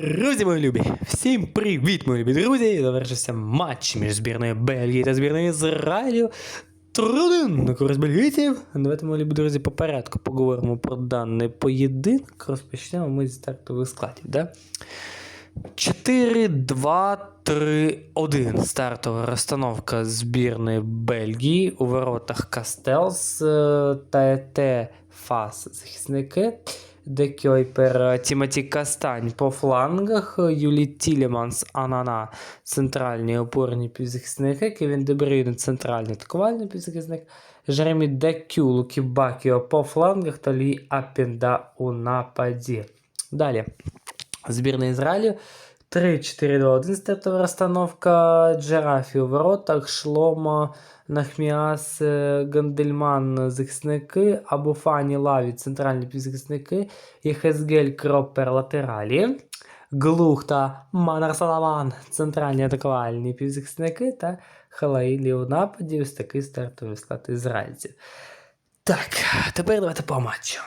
Друзі, мої любі! Всім привіт, мої любі друзі! Завершився матч між збірною Бельгії та збірною Ізраїлю. Трудин на користь бельгійців. Давайте, мої любі друзі, по порядку поговоримо про даний поєдинок. Розпочнемо ми з стартових складів, да? 4, 2, 3, 1. Стартова розстановка збірної Бельгії. У воротах Кастелс е, та ЕТ Фас захисники. Декойпер Тімоті Кастань по флангах, Юлі Тіліманс, Анана, центральні опорні півзахисники, Кевін Дебрюйне, центральний атакувальний півзахисник, Жеремі Декю, Лукі Бакіо по флангах та Лі Апінда у нападі. Далі. Збірна Ізраїлю 3-4-2-1 стартова розстановка, Джерафі у воротах, Шломо, Нахміас, е, Гандельман захисники, Абуфані Лаві центральні півзахисники, Єхезгель Кроппер латералі, Глух та Манар Саламан центральні атакувальні півзахисники. Та Халаїлі у нападі. Ось такий стартовий склад ізраїльців. Так, тепер давайте по матчу.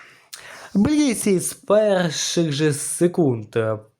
Бельгійці з перших же секунд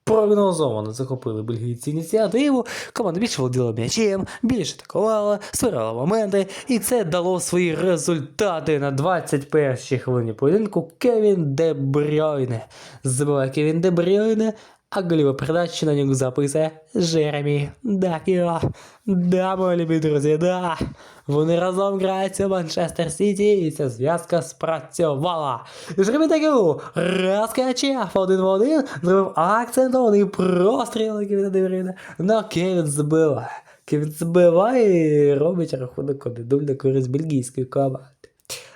прогнозовано захопили бельгійці ініціативу. Команда більше володіла м'ячем, більше атакувала, створила моменти, і це дало свої результати на 21-й хвилині поєдинку. Кевін Де Брюйне. Забиває Кевін Де Брюйне, а голіву передачу на нього записує Жеремі Дакіо. Да, мої любі друзі, да. Вони разом граються в Манчестер Сіті, і ця зв'язка спрацювала. Жеремі Дакіо розкачав один в один, зробив акцентований простріл Кевіна Девріна. Ну, Кевін забиває. Кевін забиває і робить рахунок 1 на користь бельгійської команди.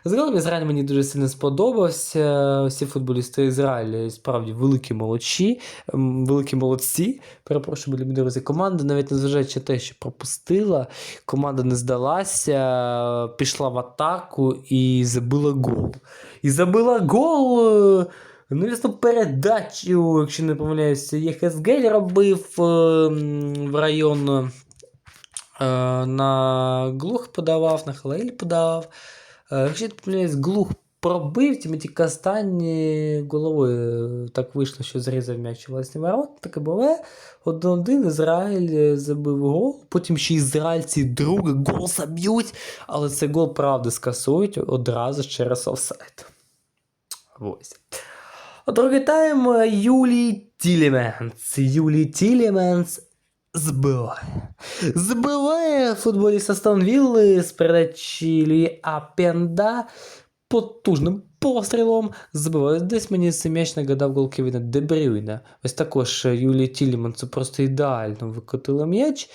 Загалом Ізраїль мені дуже сильно сподобався. Всі футболісти Ізраїля справді великі молодші, ем, великі молодці. Перепрошую, любі друзі, команда, навіть незважаючи на те, що пропустила, команда не здалася, пішла в атаку і забила гол. І забила гол. е, Ну, ясно, передачу, якщо не помиляюся, Єхесгель робив е, в район е, на Глух подавав, на Халаїль подавав. Е, не помиляюсь, Глух пробив, Тімоті Кастань е, головою е, так вийшло, що зрізав м'яч власні ворот. Таке було. Один Ізраїль е, забив гол, потім ще ізраїльці другий гол заб'ють, але цей гол правда скасують одразу через офсайд. Ось. Другий тайм Юлій Тіліменс. Юлій Тіліменс збиває. Збиває футболіст Астон Вілли з передачі Лі Апенда потужним пострілом. Збиває. Десь мені цей м'яч нагадав гол Кевіна Дебрюйна. Ось також е, Юлій Тілімансу просто ідеально викотила м'яч.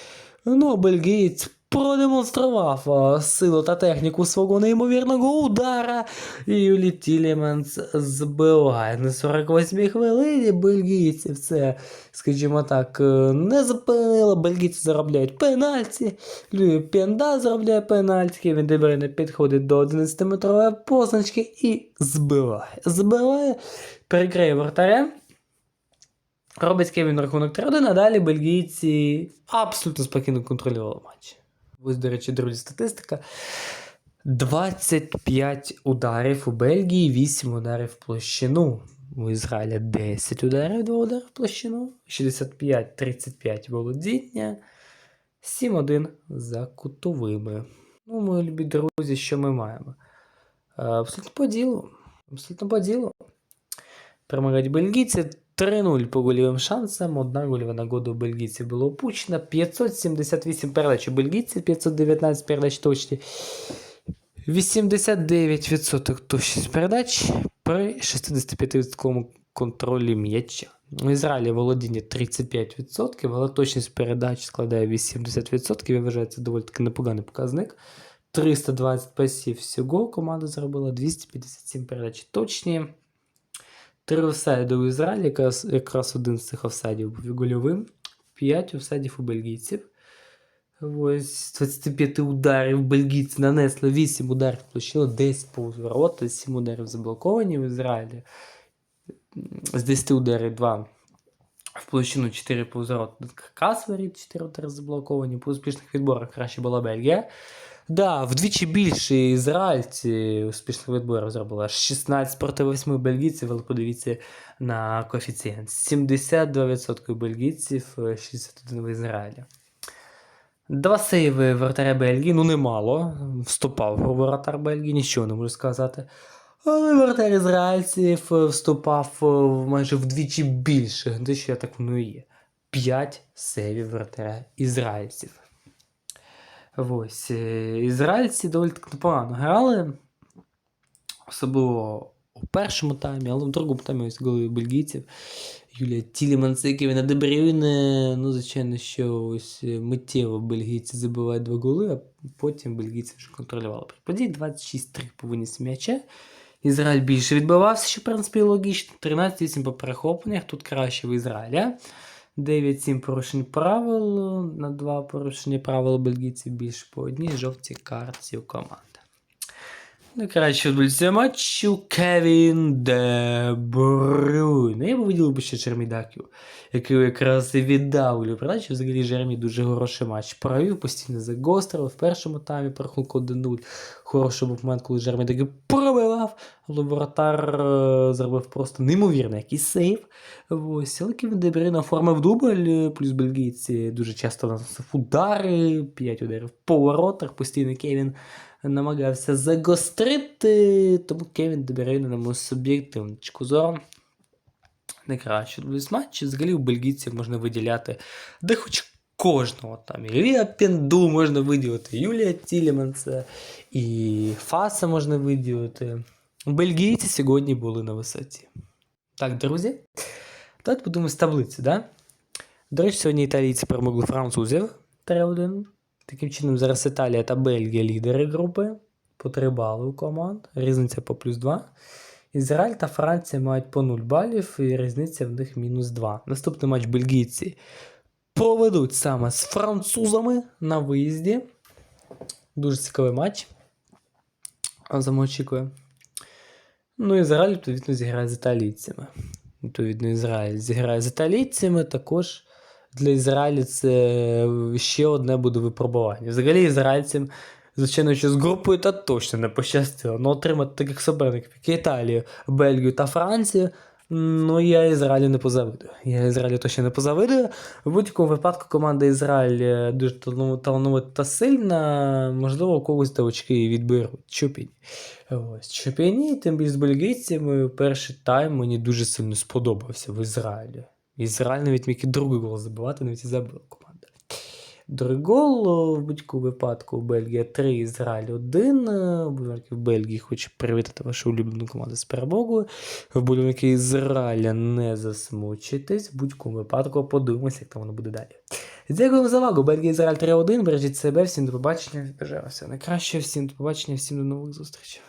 Ну, а бельгієць продемонстрував а, силу та техніку свого неймовірного удара. Юлі Тіліманс збиває на 48 хвилині. Бельгійців це, скажімо так, е, не зупинило. Бельгійці заробляють пенальті. Люї Пенда заробляє пенальті. Кевін Дебрейне підходить до 11-метрової позначки і збиває. Збиває, перекриє вратаря. Робить Кевін рахунок 3-1, а далі бельгійці абсолютно спокійно контролювали матч. Ось, до речі, друзі, статистика. 25 ударів у Бельгії, 8 ударів в площину. У Ізраїля 10 ударів, 2 удари в площину, 65-35 володіння, 7-1 за кутовими. Ну, мої любі друзі, що ми маємо? Е, Абсолютно по ділу. Абсолютно по ділу. Перемагають бельгійці 3-0 по голівим шансам. Одна гольова нагода у бельгійців була опущена. 578 передач у бельгійців, 519 передач точні. 89% точність передач при 65% контролі м'яча. У Ізраїлі володіння 35%, але точність передач складає 80%. Я вважаю, це доволі таки непоганий показник. 320 пасів всього команда зробила 257 передач точні. Три офсайди у Ізраїлі, якраз, якраз один з цих офсайдів був гольовим. 5 офсайдів у бельгійців. Ось з 25 ударів бельгійці нанесли 8 ударів площину, 10 повз ворота, 7 ударів заблоковані в Ізраїлі. З 10 ударів 2 в площину 4 повз ворота. Каркас варить, 4 удари заблоковані. По успішних відборах краще була Бельгія. Да, вдвічі більше ізраїльці успішних відборів зробили. Аж 16 проти 8 бельгійців, але подивіться на коефіцієнт. 72% бельгійців, е, 61% в Ізраїлі. Два сейви вратаря Бельгії, ну немало. Вступав воротар Бельгії, нічого не можу сказати. Але вратар ізраїльців вступав е, майже вдвічі більше, де що так воно і є. 5 сейвів вратаря ізраїльців. Ось. е, Ізраїльці доволі так непогано грали. Особливо у першому таймі, але в другому таймі ось голи бельгійців. Юлія Тіліманс і Кевіна Дебрюйне. Ну, звичайно, що ось е, миттєво бельгійці забивають два голи, а потім бельгійці вже контролювали. При події 26-3 по винісі м'яча. Ізраїль більше відбивався, що в принципі логічно. 13-8 по перехопленнях, тут краще в Ізраїля. 9-7 порушень правил, на 2 порушення правил бельгійців більше по одній жовтій картці у команди. Найкраще футболіст матчу Кевін Де Брюйне. Я б виділив би ще Чермідаків, який якраз і віддав передачі. Взагалі Жермі дуже хороший матч провів, постійно загострив. В першому таймі порахунок 1-0. Хороший був момент, коли Жермі таки пробивав, але воротар е, зробив просто неймовірний якийсь сейв. Ось, але Кевін Де оформив дубль, е, плюс бельгійці дуже часто наносив удари, 5 ударів по воротах, постійно Кевін намагався загострити, тому Кевін Деберейна, на мою суб'єктивну точку зору, найкраще з матчі. Взагалі у бельгійців можна виділяти де хоч кожного. Там Ілія Пенду можна виділити, Юлія Тіліманса і Фаса можна виділити. Бельгійці сьогодні були на висоті. Так, друзі, давайте подумаємо з таблиці, да? До речі, сьогодні італійці перемогли французів 3-1. Таким чином, зараз Італія та Бельгія лідери групи. По 3 бали у команд. Різниця по плюс 2. Ізраїль та Франція мають по 0 балів, і різниця в них мінус 2. Наступний матч бельгійці проведуть саме з французами на виїзді. Дуже цікавий матч. А очікує. Ну, Ізраїль, відповідно, зіграє з італійцями. Відповідно, Ізраїль зіграє з італійцями також для Ізраїлю це ще одне буде випробування. Взагалі, ізраїльцям, звичайно, що з групою та точно не пощастило. Ну, отримати таких суперників, як Італію, Бельгію та Францію. Ну, я Ізраїлю не позавидую. Я Ізраїлю точно не позавидую. В будь-якому випадку команда Ізраїль е, дуже талановита та сильна. Можливо, у когось та очки відберуть. Чупіні. Ось Чупіні, тим більше з бельгійцями, перший тайм мені дуже сильно сподобався в Ізраїлі. Ізраїль навіть міг і другий гол забивати, навіть і забив команда. Другий гол в будь-якому випадку Бельгія 3, Ізраїль 1. Вболівальники в Бельгії хочу привітати вашу улюблену команду з перемогою. Вболівальники Ізраїля не засмучитесь. В будь-якому випадку подивимося, як там воно буде далі. Дякую за увагу. Бельгія Ізраїль 3-1. Бережіть себе, всім до побачення. Все найкраще, всім до побачення, всім до нових зустрічей.